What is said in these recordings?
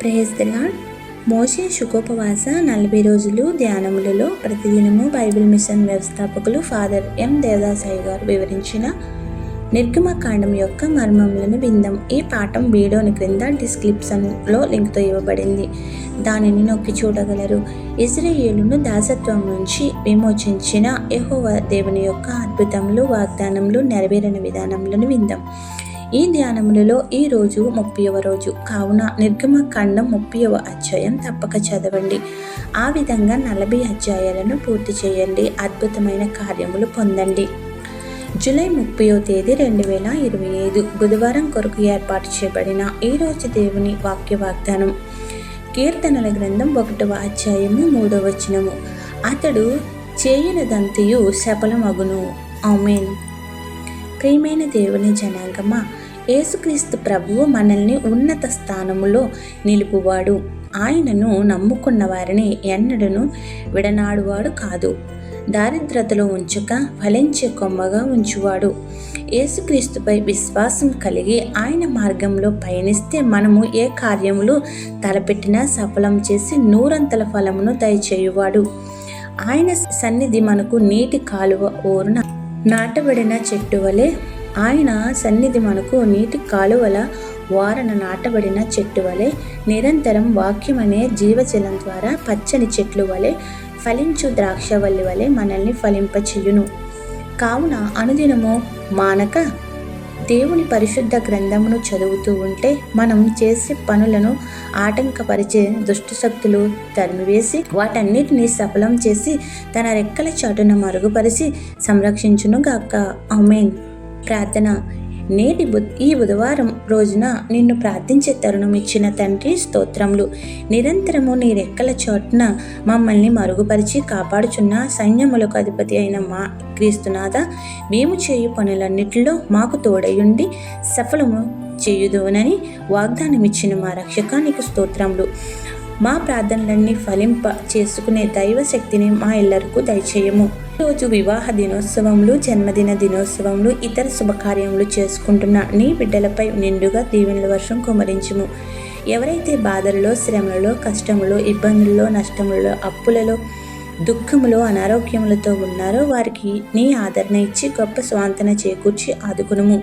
Praise the మోషే శుకోపవాస నలభై రోజులు ధ్యానములలో ప్రతిదినము బైబిల్ మిషన్ వ్యవస్థాపకులు ఫాదర్ ఎం దేవదాసాయి గారు వివరించిన నిర్గమకాండం యొక్క మర్మములను విందాం. ఈ పాఠం వీడియోని క్రింద డిస్క్రిప్షన్లో లింక్తో ఇవ్వబడింది. దానిని నొక్కి చూడగలరు. ఇజ్రాయేలును దాసత్వం నుంచి విమోచించిన యహోవ దేవుని యొక్క అద్భుతములు వాగ్దానములు నెరవేరిన విధానములను విందాం. ఈ ధ్యానములలో ఈ రోజు ముప్పైవ రోజు. కావున నిర్గమకాండం ముప్పైవ అధ్యాయం తప్పక చదవండి. ఆ విధంగా నలభై అధ్యాయాలను పూర్తి చేయండి. అద్భుతమైన కార్యములు పొందండి. జూలై ముప్పయో తేదీ రెండు వేల ఇరవై ఐదు బుధవారం కొరకు ఏర్పాటు చేయబడిన ఈ రోజు దేవుని వాక్య వాగ్దానం కీర్తనల గ్రంథం ఒకటవ అధ్యాయము మూడవ వచనము. అతడు చేయనిదంతయు సఫలమగును. ఆమెన్. ప్రియమైన దేవుని జనాంగమా యేసుక్రీస్తు ప్రభువు మనల్ని ఉన్నత స్థానములో నిలుపువాడు. ఆయనను నమ్ముకున్న వారిని ఎన్నడను విడనాడువాడు కాదు. దారిద్రతలో ఉంచక ఫలించే కొమ్మగా ఉంచువాడు. యేసుక్రీస్తుపై విశ్వాసం కలిగి ఆయన మార్గంలో పయనిస్తే మనము ఏ కార్యములు తలపెట్టినా సఫలం చేసి నూరంతల ఫలమును దయచేయువాడు. ఆయన సన్నిధి మనకు నీటి కాలువ ఓరున నాటబడిన చెట్టు వలె ఆయన సన్నిధి మనకు నీటి కాలువల వారన నాటబడిన చెట్టు వలె నిరంతరం వాక్యం అనే జీవజలం ద్వారా పచ్చని చెట్లు వలె ఫలించు ద్రాక్షవల్లి వలె మనల్ని ఫలింపచేయును. కావున అనుదినము మానక దేవుని పరిశుద్ధ గ్రంథమును చదువుతూ ఉంటే మనం చేసే పనులను ఆటంకపరిచే దుష్టశక్తులు తరిమివేసి వాటన్నిటినీ సఫలం చేసి తన రెక్కల చాటును మరుగుపరిచి సంరక్షించును గాక అమేన్ ప్రార్థన. నేటి బు ఈ బుధవారం రోజున నిన్ను ప్రార్థించే తరుణం ఇచ్చిన తండ్రి స్తోత్రములు. నిరంతరము నీ రెక్కల చోటున మమ్మల్ని మరుగుపరిచి కాపాడుచున్న సైన్యములకు అధిపతి అయిన మా క్రీస్తునాథ మేము చేయు పనులన్నిటిలో మాకు తోడయుండి సఫలము చేయుదునని వాగ్దానం ఇచ్చిన మా రక్షకానికి స్తోత్రములు. మా ప్రార్థనలన్నీ ఫలింప చేసుకునే దైవశక్తిని మా ఇళ్ళకు దయచేయము. రోజు వివాహ దినోత్సవములు జన్మదిన దినోత్సవంలో ఇతర శుభకార్యములు చేసుకుంటున్న నీ బిడ్డలపై నిండుగా దీవెనల వర్షం కుమరించుము. ఎవరైతే బాధలలో శ్రమలలో కష్టములో ఇబ్బందుల్లో నష్టములలో అప్పులలో దుఃఖములో అనారోగ్యములతో ఉన్నారో వారికి నీ ఆదరణ ఇచ్చి గొప్ప స్వాంతన చేకూర్చి ఆదుకునుము.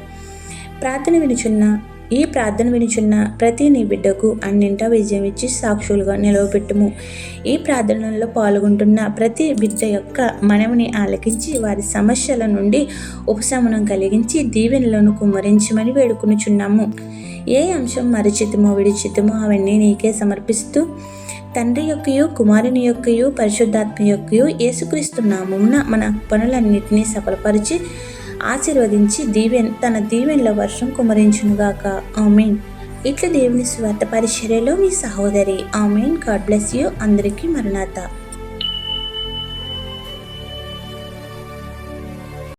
ప్రార్థన వినుచున్న ఈ ప్రార్థన వినుచున్న ప్రతి నీ బిడ్డకు అన్నింటా విజయం ఇచ్చి సాక్షులుగా నిలవబెట్టుము. ఈ ప్రార్థనలో పాల్గొంటున్న ప్రతి బిడ్డ యొక్క మనవిని ఆలకించి వారి సమస్యల నుండి ఉపశమనం కలిగించి దీవెనలను కుమ్మరించమని వేడుకునుచున్నాము. ఏ అంశం మరిచితమో విడిచితమో అవన్నీ నీకే సమర్పిస్తూ తండ్రి యొక్కయు కుమారుని యొక్కయు పరిశుద్ధాత్మ యొక్కయు యేసుక్రీస్తు నామమున మన పనులన్నింటినీ సఫలపరిచి ఆశీర్వదించి దీవెన్ తన దీవెన్ల వర్షం కుమరించునుగాక. ఆమెన్. ఇట్లా దేవుని స్వార్థ పరిచర్యలో మీ సహోదరి. ఆమెన్. God bless you. అందరికీ మరణాత.